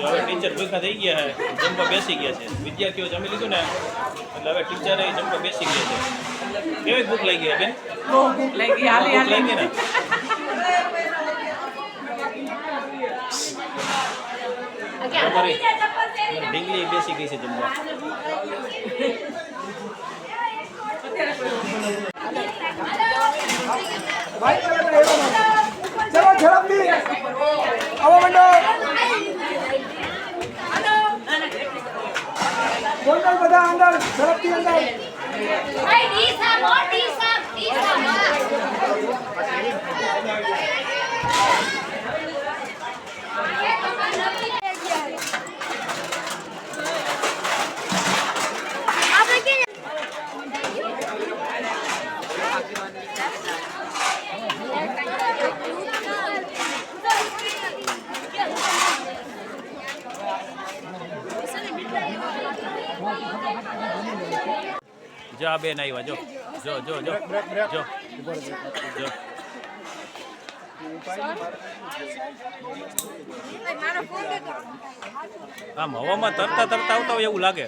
જો હવે ટીચર ભૂખા થઈ ગયા છે. જમવા બેસી ગયા છે. વિદ્યાર્થીઓ જમી લીધું ને? એટલે હવે ટીચરે જમવા બેસી ગયા છે. કેવી ભૂખ લાગી ગઈ બેન? બહુ ભૂખ લાગી હાલી હાલી. ને? ઢીંગલી બેસી ગઈ છે જમવા. Berarti. Hei, di sama, oh, di sama, di sama. Oh. જો આ બેન આવ્યા જો. જો જો જો. જો જો. મારો ફોન દેતો આમ હવામાં તરતા તરતા આવતા હોય એવું લાગે.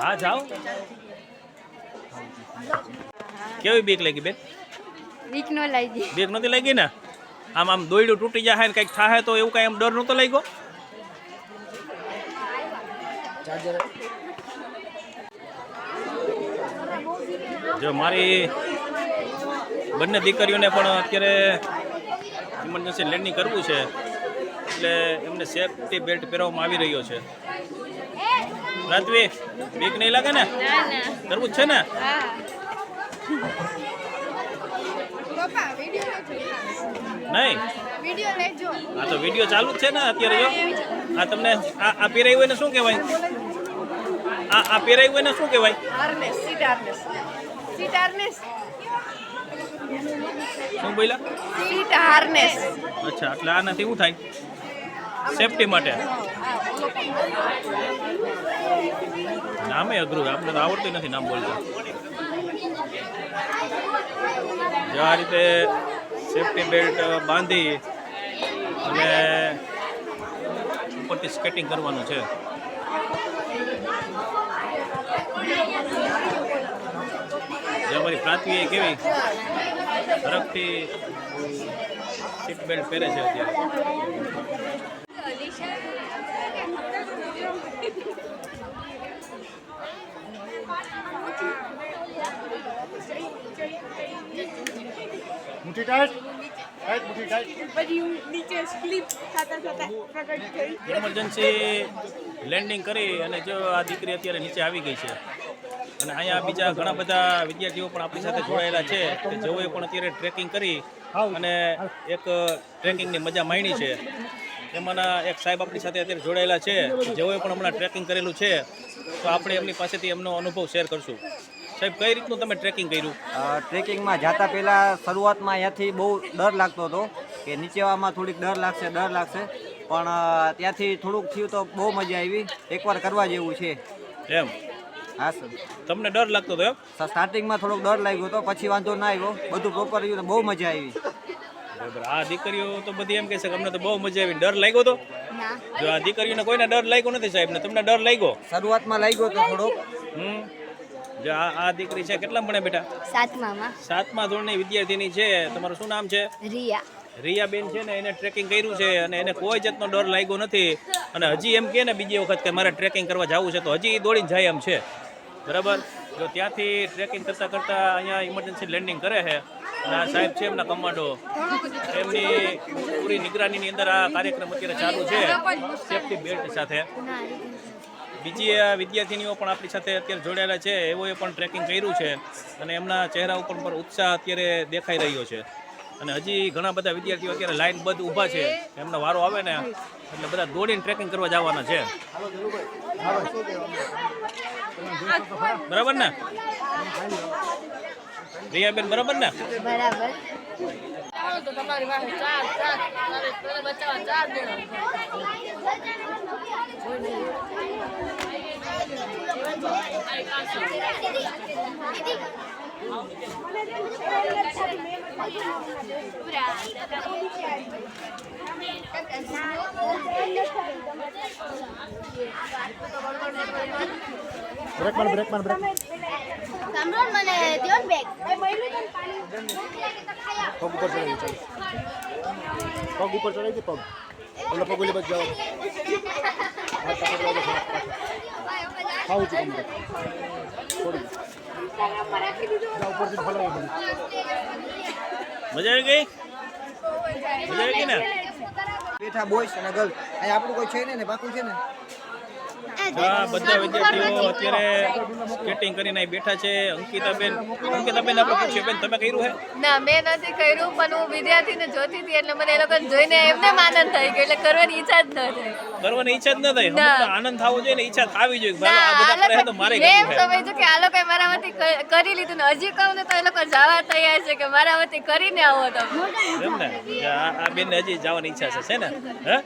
હા જાઓ. કેવી બીક લાગી બેન? બીક નો લાગી. બીક નથી લાગી ને? આમ આમ દોયડું તૂટી જાય ને કંઈક થાય તો એવું કાંઈ આમ ડર નહોતો લાગ્યો? જો મારી બંને દીકરીઓને પણ અત્યારે ઇમરજન્સી લેન્ડિંગ કરવું છે એટલે એમને સેફટી બેલ્ટ પહેરવામાં આવી રહ્યો છે. રાત્વી બીક નહીં લાગે ને? ના ના. કરવું જ છે ને? નહીં? વિડિયો લેજો. આ તો વીડિયો ચાલુ જ છે ને અત્યારે જો? આ તમને આ આ પહેરાયું હોય ને શું કહેવાય? આ આ પહેરાયું હોય ને શું કહેવાય? Harness seat harness seat harness શું બોલ્યા? સીટ હાર્નેસ અચ્છા એટલે આનાથી શું થાય? સેફટી માટે. નામે અઘરું આપણે તો આવડતું નથી નામ બોલતા. જે આ રીતે સેફટી બેલ્ટ બાંધી અને ઉપરથી સ્કેટિંગ કરવાનું છે. જે અમારી પ્રાંતિએ કેવી? ઝડપથી સીટ બેલ્ટ પહેરે છે અત્યારે. મોટી ટાઈટ ઇમરજન્સી લેન્ડિંગ કરી અને જો આ દીકરી અત્યારે નીચે આવી ગઈ છે. અને અહીંયા બીજા ઘણા બધા વિદ્યાર્થીઓ પણ આપણી સાથે જોડાયેલા છે કે જેઓએ પણ અત્યારે ટ્રેકિંગ કરી અને એક ટ્રેકિંગની મજા માણી છે. એમાંના એક સાહેબ આપણી સાથે અત્યારે જોડાયેલા છે. જેઓએ પણ હમણાં ટ્રેકિંગ કરેલું છે. તો આપણે એમની પાસેથી એમનો અનુભવ શેર કરશું. સાહેબ કઈ રીતનું તમે ટ્રેકિંગ કર્યું? ટ્રેકિંગમાં જતા પહેલાં શરૂઆતમાં અહીંયાથી બહુ ડર લાગતો હતો કે નીચે આવવામાં થોડીક ડર લાગશે ડર લાગશે. પણ ત્યાંથી થોડુંક થયું તો બહુ મજા આવી. એકવાર કરવા જેવું છે. એમ? હા સર. તમને ડર લાગતો હતો એમ? સ્ટાર્ટિંગમાં થોડોક ડર લાગ્યો હતો પછી વાંધો ના આવ્યો. બધું પ્રોપર રહ્યું બહુ મજા આવી. બરાબર. આ દીકરીઓ તો બધી એમ કહે છે કે અમને તો બહુ મજા આવી. ડર લાગ્યો તો? જો આ દીકરીઓને કોઈને ડર લાગ્યો નથી સાહેબ ને તમને ડર લાગ્યો? શરૂઆતમાં લાગ્યો હતો થોડોક. હમ. જો આ આ દીકરી છે કેટલા ભણે બેટા? સાતમામાં. સાતમા ધોરણની વિદ્યાર્થીની છે. તમારું શું નામ છે? રિયા. રિયાબેન છે ને એને ટ્રેકિંગ કર્યું છે અને એને કોઈ જાતનો ડર લાગ્યો નથી. અને હજી એમ કે ને બીજી વખત કે મારે ટ્રેકિંગ કરવા જવું છે તો હજી દોડીને જાય એમ છે. બરાબર? જો ત્યાંથી ટ્રેકિંગ કરતાં કરતાં અહીંયા ઇમરજન્સી લેન્ડિંગ કરે છે. અને આ સાહેબ છે એમના કમાન્ડો એમની પૂરી નિગરાનીની અંદર આ કાર્યક્રમ અત્યારે ચાલુ છે. સેફટી બેલ્ટ સાથે. બીજી વિદ્યાર્થીનીઓ પણ આપણી સાથે અત્યારે જોડાયેલા છે, એઓએ પણ ટ્રેકિંગ કર્યું છે અને એમના ચહેરા ઉપર પણ ઉત્સાહ અત્યારે દેખાઈ રહ્યો છે. અને હજી ઘણા બધા વિદ્યાર્થીઓ અત્યારે લાઈન બધ ઊભા છે, એમનો વારો આવે ને, એટલે બધા દોડીને ટ્રેકિંગ કરવા જવાના છે. બરાબર ને? રિયાબેન બરાબર ને? બરાબર. બચાવો તો તમારી પાસે ચાર ચાર તારે તને બચાવવા ચાર જણા બ્રેક માર બ્રેક માર બ્રેક સાંભળો મને દ્યો ને બેગ પગ ઉપર ચડાવી ચાલ. પગ ઉપર ચડાવી દે પગ. ઓલો પગ ઓલી બાજુ જાઓ. ખાવું છું તમને. થોડી. ઉપરથી ફલાવી મજા આવી ગઈ? મજા આવી ગઈ ને? બેઠા બોયસ અને ગર્લ્સ અહીંયા આપણું કોઈ છે નહીં ને બાકી છે ને? આ બધા વિદ્યાર્થીઓ અત્યારે સ્કેટિંગ કરીને બેઠા છે. અંકિતાબેન અંકિતાબેન આપણે પૂછ્યું બેન તમે કર્યું હે? ના મેં નથી કર્યું પણ હું વિદ્યાર્થીને જોતી હતી એટલે મને એ લોકોને જોઈને એમને આનંદ થઈ ગયો એટલે કરવાની ઈચ્છા જ ન થઈ કરવાની ઈચ્છા જ ન થાય. ના. આનંદ થવો જોઈએ ને ઈચ્છા થવી જોઈએ. આ બધા મારે કે આ કરી લીધું ને હજી કહું ને તો એ લોકો જવા તૈયાર છે કે મારામાંથી કરીને આવો તમે એમ ને? આ બેન બેનને હજી જવાની ઈચ્છા છે છે ને? હે?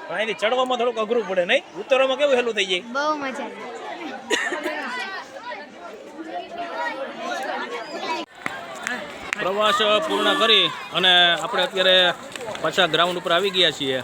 પણ અહીંથી ચડવામાં થોડુંક અઘરું પડે નહીં? ઉતરવામાં કેવું હેલું થઈ જાય? બહુ મજા પ્રવાસ પૂર્ણ કરી અને આપણે અત્યારે પાછા ગ્રાઉન્ડ ઉપર આવી ગયા છીએ.